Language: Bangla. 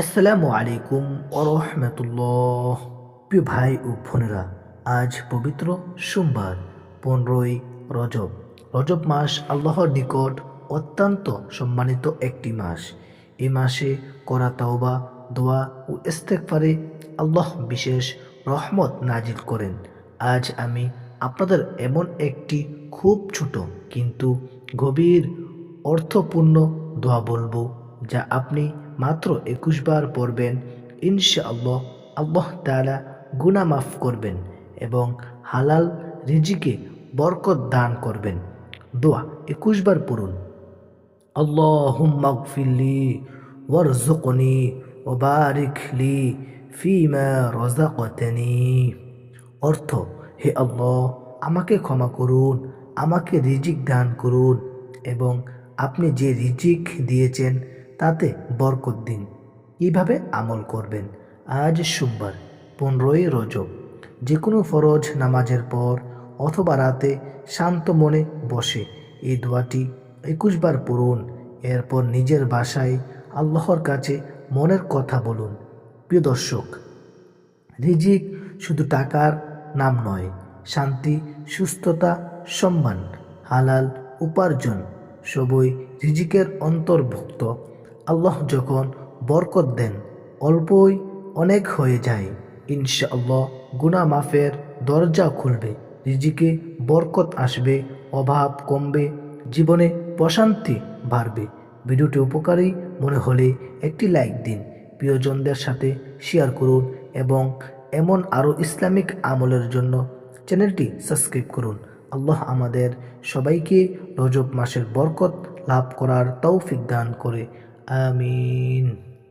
আসসালামু আলাইকুম ওরহমতুল্লাহ প্রিয় ভাই ও বোনেরা, আজ পবিত্র সোমবার, পনেরোই রজব। রজব মাস আল্লাহর নিকট অত্যন্ত সম্মানিত একটি মাস। এই মাসে করা তাওবা, দোয়া ও ইস্তেকফারে আল্লাহ বিশেষ রহমত নাজিল করেন। আজ আমি আপনাদের এমন একটি খুব ছোট কিন্তু গভীর অর্থপূর্ণ দোয়া বলব, যা আপনি মাত্র একুশ বার পড়বেন, ইনশাআল্লাহ আল্লাহ তাআলা গুনাহ মাফ করবেন এবং হালাল রিজিকে বরকত দান করবেন। দোয়া একুশ বার পড়ুন। আল্লাহুম্মা গফিরলি ওয়ারজুকনি ওবারিক লি ফিমা রাযাকতানি। অর্থ, হে আল্লাহ, আমাকে ক্ষমা করুন, আমাকে রিজিক দান করুন এবং আপনি যে রিজিক দিয়েছেন তাতে বরকত দিন। কীভাবে আমল করবেন? আজ সোমবার, পনেরোই রজব। যে কোনো ফরজ নামাজের পর অথবা রাতে শান্ত মনে বসে এই দোয়াটি একুশ বার পড়ুন। এরপর নিজের বাসায় আল্লাহর কাছে মনের কথা বলুন। প্রিয় দর্শক, রিজিক শুধু টাকার নাম নয়, শান্তি, সুস্থতা, সম্মান, হালাল উপার্জন সবই রিজিকের অন্তর্ভুক্ত। আল্লাহ যখন বরকত দেন, অল্পই অনেক হয়ে যায়। ইনশাআল্লাহ গুনা মাফের দরজা খুলবে, রিজিকে বরকত আসবে, অভাব কমবে, জীবনে প্রশান্তি বাড়বে। ভিডিওটি উপকারী মনে হলে একটি লাইক দিন, প্রিয়জনদের সাথে শেয়ার করুন এবং এমন আরও ইসলামিক আমলের জন্য চ্যানেলটি সাবস্ক্রাইব করুন। আল্লাহ আমাদের সবাইকে রজব মাসের বরকত লাভ করার তৌফিক দান করে। آمين.